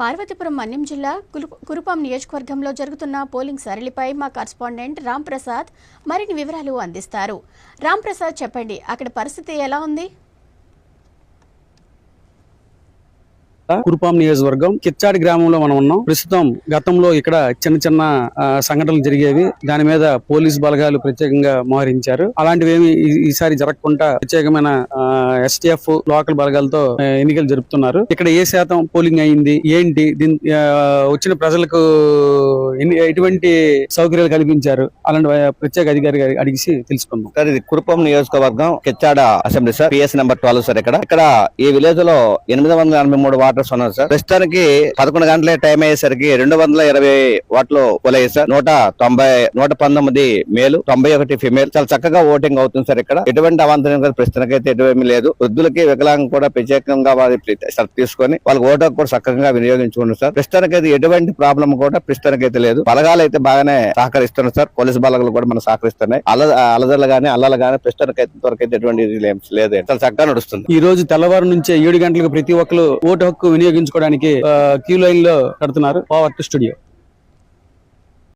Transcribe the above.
పార్వతీపురం మన్యం జిల్లా కురుపాం నియోజకవర్గంలో జరుగుతున్న పోలింగ్ సరళిపై మా కరస్పాండెంట్ రామ్ ప్రసాద్ మరిన్ని వివరాలు అందిస్తారు. రామ్ ప్రసాద్ చెప్పండి అక్కడ పరిస్థితి ఎలా ఉంది? కురుపాం నియోజకవర్గం కిచ్చాడి గ్రామంలో మనం ఉన్నాం. ప్రస్తుతం గతంలో ఇక్కడ చిన్న చిన్న సంఘటనలు జరిగేవి. దాని మీద పోలీస్ బలగాలు ప్రత్యేకంగా మోహరించారు. అలాంటివి ఏమి ఈసారి జరగకుండా ప్రత్యేకమైన ఎస్టీఎఫ్ లోకల్ బలగాలతో ఎన్నికలు జరుపుతున్నారు. ఇక్కడ ఏ శాతం పోలింగ్ అయింది? ఏంటి? దీని ఆ, వచ్చిన ప్రజలకు ఎటువంటి సౌకర్యాలు కల్పించారు? అలాంటి ప్రత్యేక అధికారి గారి అడిగి తెలుసుకుందాం. సార్ ఇది కురుపం నియోజకవర్గం కిచ్చాడ assembly sir. PS number twelve sir ఇక్కడ. ఇక్కడ ఈ విలేజ్లో ఎనిమిది వందల ఎనభై మూడు వాటర్స్ ఉన్నారు సార్. ప్రస్తుతానికి పదకొండు గంటలే టైం అయ్యేసరికి రెండు వందల ఇరవై వాట్లు పోలయ్యాయి సార్. నూట తొంభై నూట పంతొమ్మిది మేలు తొంభై ఒకటి ఫిమేల్. చాలా చక్కగా ఓటింగ్ అవుతుంది సార్ ఇక్కడ. ఎటువంటి అవాంతరం కాదు ప్రస్తుతానికి అయితే ఎటువంటి లేదు. వృద్ధులకి వికలాంగం కూడా ప్రత్యేకంగా వారి తీసుకొని వాళ్ళకి ఓటు కూడా చక్కగా వినియోగించుకున్నారు సార్. ప్రస్తుతానికి అయితే ఎటువంటి ప్రాబ్లం కూడా ప్రస్తుతానికి అయితే లేదు. బలగాలు అయితే బాగానే సహకరిస్తున్నారు సార్. పోలీస్ బలగాలు కూడా మనం సహకరిస్తున్నాయి. అల అలదలు గానీ అల్లలు గానీ ప్రస్తుతానికి అయితే ఇంతవరకు అయితే ఎటువంటి లేదు చాలా చక్కగా నడుస్తుంది. ఈ రోజు తెల్లవారు నుంచే ఏడు గంటలకు ప్రతి ఒక్కరు ఓటు హక్కు వినియోగించుకోవడానికి క్యూ లైన్లో కడుతున్నారు పవర్ స్టూడియో.